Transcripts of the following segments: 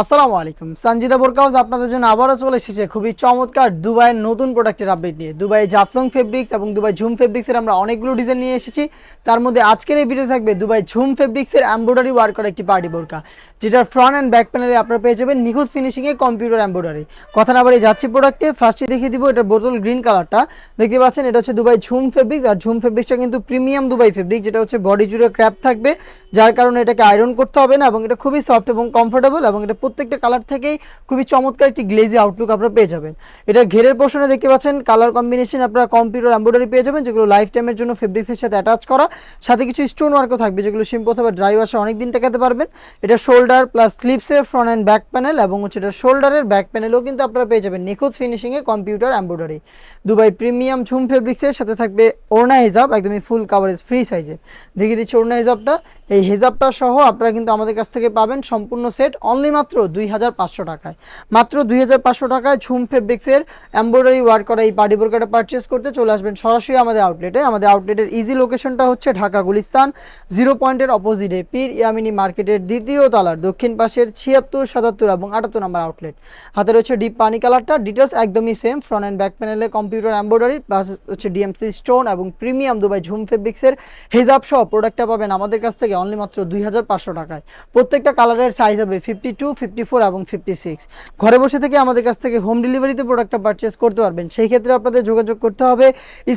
আসসালামু আলাইকুম। সঞ্জিদা বোরকা হাউস আপনাদের জন্য আবারও চলে এসেছে খুবই চমৎকার দুবাইয়ের নতুন প্রোডাক্টের আপডেট নিয়ে। দুবাই জাফলং ফেব্রিক্স এবং দুবাই ঝুম ফেব্রিক্সের আমরা অনেকগুলো ডিজাইন নিয়ে এসেছি। তার মধ্যে আজকের এই ভিডিও থাকবে দুবাই ঝুম ফেব্রিক্সের এমব্রয়ডারি ওয়ার্ক করা একটি পার্টি বোরকা, যেটার ফ্রন্ট অ্যান্ড ব্যাক প্যানেলে আপনারা পেয়ে যাবেন নিখুঁত ফিনিশিংয়ে কম্পিউটার এমব্রয়ডারি কথা না বাড়ি যাচ্ছি প্রোডাক্টে ফার্স্টে দেখিয়ে দিব এটা বোতল গ্রিন কালারটা দেখতে পাচ্ছেন, এটা হচ্ছে দুবাই ঝুম ফেব্রিক্স আর ঝুম ফেব্রিক্সটা কিন্তু প্রিমিয়াম দুবাই ফেব্রিক যেটা হচ্ছে বডি জুড়ে ক্র্যাপ থাকবে, যার কারণে এটাকে আয়রন করতে হবে না এবং এটা খুবই সফট এবং কমফোর্টেবল এবং এটা প্রত্যেকটা কালার থেকেই খুবই চমৎকার একটি গ্লেজি আউটলুক আপনারা পেয়ে যাবেন। এটা ঘেরের পোর্শনে দেখতে পাচ্ছেন কালার কম্বিনেশন আপনারা কম্পিউটার এমব্রয়ডারি পেয়ে যাবেন, যেগুলো লাইফ টাইমের জন্য ফেব্রিক্সের সাথে অ্যাটাচ করা। সাথে কিছু স্টোন ওয়ার্কও থাকবে, যেগুলো সিম্পল অথবা ড্রাই ওয়াশে অনেক দিন টেকাতে পারবেন। এটা শোল্ডার প্লাস স্লিপসের ফ্রন্ট অ্যান্ড ব্যাক প্যানেল এবং হচ্ছে এটা শোল্ডারের ব্যাক প্যানেলও কিন্তু আপনারা পেয়ে যাবেন নিখুঁত ফিনিশিংয়ে computer embroidery Dubai premium zoom ফেব্রিক্সের সাথে থাকবে ওড়না হিজাব, একদমই ফুল কাভারেজ ফ্রি সাইজের দেখিয়ে দিচ্ছি ওড়না হিজাবটা। এই হিজাবটা সহ আপনারা কিন্তু আমাদের কাছ থেকে পাবেন সম্পূর্ণ সেট অনলি মাত্র দুই হাজার পাঁচশো টাকায়। মাত্র দুই হাজার পাঁচশো টাকায় ঝুম ফেব্রিক্সের এম্ব্রয়ডারি ওয়ার্ক করা এই পার্টি বোরকাটা পারচেস করতে চলে আসবেন সরাসরি আমাদের আউটলেটে আমাদের আউটলেটের ইজি লোকেশনটা হচ্ছে ঢাকা গুলিস্তান জিরো পয়েন্টের অপোজিটে পীর ইয়ামিনী মার্কেটের দ্বিতীয় তালার দক্ষিণ পাশের ছিয়াত্তর, সাতাত্তর এবং আটাত্তর নম্বর আউটলেট হাতে রয়েছে ডিপ পানি কালারটা ডিটেলস একদমই সেম ফ্রন্ট অ্যান্ড ব্যাক প্যানেলে কম্পিউটার এমব্রয়ডারি প্লাস হচ্ছে ডিএমসি স্টোন এবং প্রিমিয়াম দুবাই ঝুম ফেব্রিক্সের হেজাব সহ প্রোডাক্টটা পাবেন আমাদের কাছ থেকে অনলি মাত্র দুই হাজার পাঁচশো টাকায়। প্রত্যেকটা কালারের সাইজ হবে ফিফটি টু ফিফটি ফোর এবং ফিফটি সিক্স। ঘরে বসে থেকে আমাদের কাছ থেকে হোম ডেলিভারিতে প্রোডাক্টটা পারচেস করতে পারবেন। সেই ক্ষেত্রে আপনাদের যোগাযোগ করতে হবে।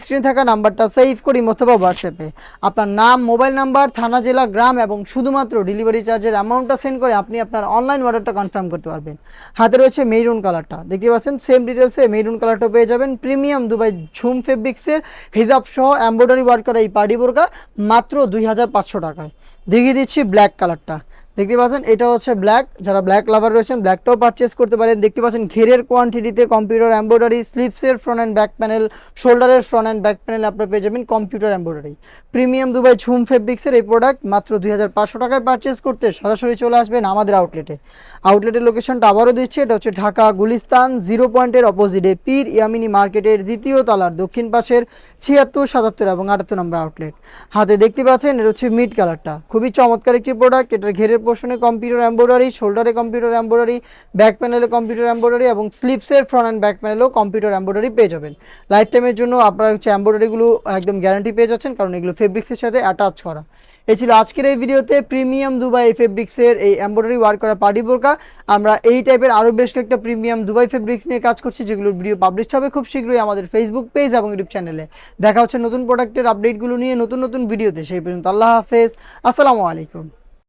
স্ক্রিনে থাকা নাম্বারটা সেভ করি অথবা হোয়াটসঅ্যাপে আপনার নাম মোবাইল নাম্বার থানা, জেলা, গ্রাম এবং শুধুমাত্র ডেলিভারি চার্জের অ্যামাউন্টটা সেন্ড করে আপনি আপনার অনলাইন অর্ডারটা কনফার্ম করতে পারবেন। হাতে রয়েছে মেরুন কালারটা দেখতে পাচ্ছেন? সেম ডিটেলসে মেরুন কালারটা পেয়ে যাবেন। প্রিমিয়াম দুবাই ঝুম ফেব্রিক্সের হিজাব সহ এমব্রয়ডারি ওয়ার্ক করা এই পার্টি বোরকা মাত্র দুই হাজার পাঁচশো টাকায়। দেখিয়ে দিচ্ছি ব্ল্যাক কালারটা দেখতে পাচ্ছেন, এটা হচ্ছে ব্ল্যাক যারা ব্ল্যাক লাভার রয়েছেন ব্ল্যাকটাও পারচেস করতে পারেন। দেখতে পাচ্ছেন, ঘেরের কোয়ান্টিটিতে কম্পিউটার এমব্রয়ডারি স্লিপসের ফ্রন্ট অ্যান্ড ব্যাক প্যানেল শোল্ডারের ফ্রন্ট অ্যান্ড ব্যাক প্যানেল আপনারা পেয়ে যাবেন computer embroidery premium Dubai zoom ফেব্রিক্সের এই প্রোডাক্ট মাত্র দুই হাজার পাঁচশো টাকায় পারচেস করতে সরাসরি চলে আসবেন আমাদের আউটলেটে আউটলেটের লোকেশনটা আবারও দিচ্ছি, এটা হচ্ছে ঢাকা গুলিস্তান জিরো পয়েন্টের অপোজিটে পীর ইয়ামিনী মার্কেটের দ্বিতীয় তালার দক্ষিণ পাশের ছিয়াত্তর সাতাত্তর এবং আটাত্তর নম্বর আউটলেট হাতে দেখতে পাচ্ছেন, এটা হচ্ছে মিড কালারটা খুবই চমৎকার একটি প্রোডাক্ট এটার ঘেরের পোর্শনে কম্পিউটার এমব্রয়ডারি শোল্ডারে কম্পিউটার এমব্রয়ডারি ব্যাক প্যানেলে কম্পিউটার এমব্রয়ডারি এবং স্লিপসের ফ্রন্ট অ্যান্ড ব্যাক প্যানেলেও কম্পিউটার এমব্রয়ডারি পেয়ে যাবেন। লাইফ টাইমের জন্য আপনারা হচ্ছে এমব্রয়ডারিগুলো একদম গ্যারান্টি পেয়ে যাচ্ছেন, কারণ এগুলো ফেব্রিক্সের সাথে অ্যাটাচ করা। এই ছিল আজকের এই ভিডিওতে প্রিমিয়াম দুবাই ফেব্রিক্সের এই এম্ব্রয়ডারি ওয়ার্ক করা পার্টি বোরকা। আমরা এই টাইপের আরও বেশ কয়েকটা প্রিমিয়াম দুবাই ফেব্রিক্স নিয়ে কাজ করছি, যেগুলোর ভিডিও পাবলিশ হবে খুব শীঘ্রই আমাদের ফেসবুক পেজ এবং ইউটিউব চ্যানেলে দেখা হচ্ছে নতুন প্রোডাক্টের আপডেটগুলো নিয়ে নতুন নতুন ভিডিওতে। সেই পর্যন্ত আল্লাহ হাফেজ। আসসালামু আলাইকুম।